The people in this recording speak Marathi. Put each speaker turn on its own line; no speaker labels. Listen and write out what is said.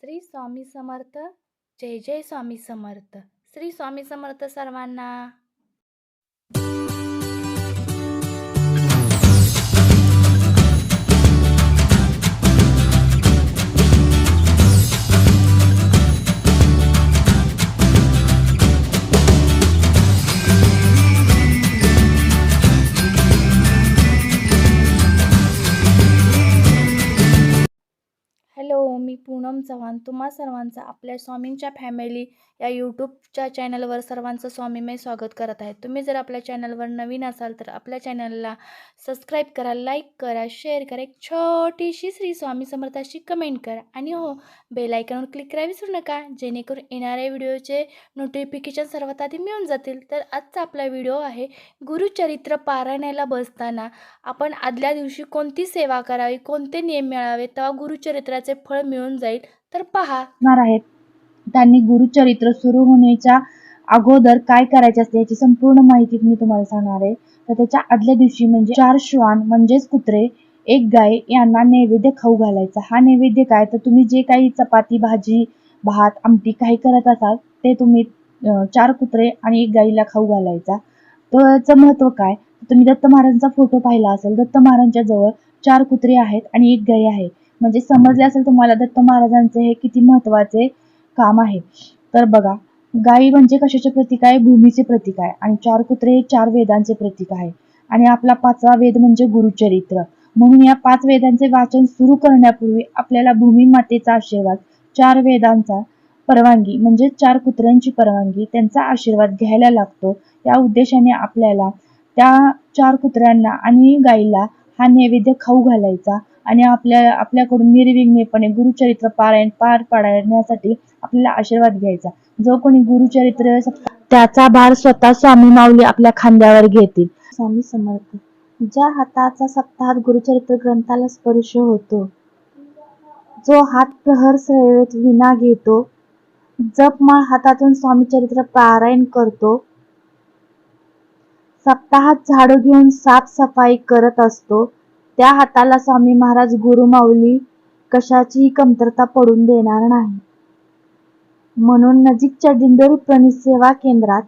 श्री स्वामी समर्थ. जय जय स्वामी समर्थ. श्री स्वामी समर्थ सर्वांना. हॅलो मी पूनम चव्हाण. तुम्हा सर्वांचं आपल्या स्वामींच्या फॅमिली या यूट्यूबच्या चॅनलवर सर्वांचं स्वामीमय स्वागत करत आहे. तुम्ही जर आपल्या चॅनलवर नवीन असाल तर आपल्या चॅनलला सबस्क्राईब करा लाईक करा शेअर करा. एक छोटीशी श्री स्वामी समर्थाशी कमेंट करा. आणि हो बेलायकनवर क्लिक करा विसरू नका. जेणेकरून येणाऱ्या व्हिडिओचे नोटिफिकेशन सर्वात आधी मिळून जातील. तर आजचा आपला व्हिडिओ आहे गुरुचरित्र पारायणाला बसताना आपण आदल्या दिवशी कोणती सेवा करावी कोणते नियम मिळावे तेव्हा गुरुचरित्राचे त्याचे फळ मिळून जाईल तर पहा.
आहेत. त्यांनी गुरुचरित्र सुरू होण्याच्या अगोदर काय करायचे असते याची संपूर्ण माहिती मी तुम्हाला सांगणार आहे. तर त्याच्या आदल्या दिवशी म्हणजे चार श्वान म्हणजेच कुत्रे एक गाय यांना नैवेद्य खाऊ घालायचा. हा नैवेद्य काय? तर तुम्ही जे काही चपाती भाजी भात आमटी काही करत असाल ते तुम्ही चार कुत्रे आणि एक गाईला खाऊ घालायचा. त्याचं महत्त्व काय? तुम्ही दत्त महाराजांचा फोटो पाहिला असेल. दत्त महाराजांच्या जवळ चार कुत्रे आहेत आणि एक गाय आहे. म्हणजे समजले असेल तुम्हाला दत्त महाराजांचे हे किती महत्त्वाचे काम आहे. तर बघा गायी म्हणजे कशाचे प्रतीक आहे? भूमीचे प्रतीक आहे. आणि चार कुत्रे हे चार वेदांचे प्रतीक आहे. आणि आपला पाचवा वेद म्हणजे गुरुचरित्र. म्हणून या पाच वेदांचे वाचन सुरू करण्यापूर्वी आपल्याला भूमी मातेचा आशीर्वाद चार वेदांचा परवानगी म्हणजे चार कुत्र्यांची परवानगी त्यांचा आशीर्वाद घ्यायला लागतो. या उद्देशाने आपल्याला त्या चार कुत्र्यांना आणि गाईला हा नैवेद्य खाऊ घालायचा. आणि आपल्या आपल्याकडून निर्विघ्नपणे गुरुचरित्र पारायण पार पाडण्यासाठी आपल्याला आशीर्वाद घ्यायचा. जो कोणी गुरुचरित्र त्याचा भार स्वतः स्वामी माऊली आपल्या खांद्यावर घेतील. स्वामी समर्थ ज्या हाताचा सप्ताहात गुरुचरित्र ग्रंथाला स्पर्श होतो जो हात प्रहर सेवेत विना घेतो जपमाळ हातातून स्वामी चरित्र पारायण करतो सप्ताहात झाडू घेऊन साफसफाई करत असतो त्या हाताला स्वामी महाराज गुरुमाऊली कशाचीही कमतरता पडून देणार नाही. म्हणून नजीकच्या दिंडोरी प्रणित सेवा केंद्रात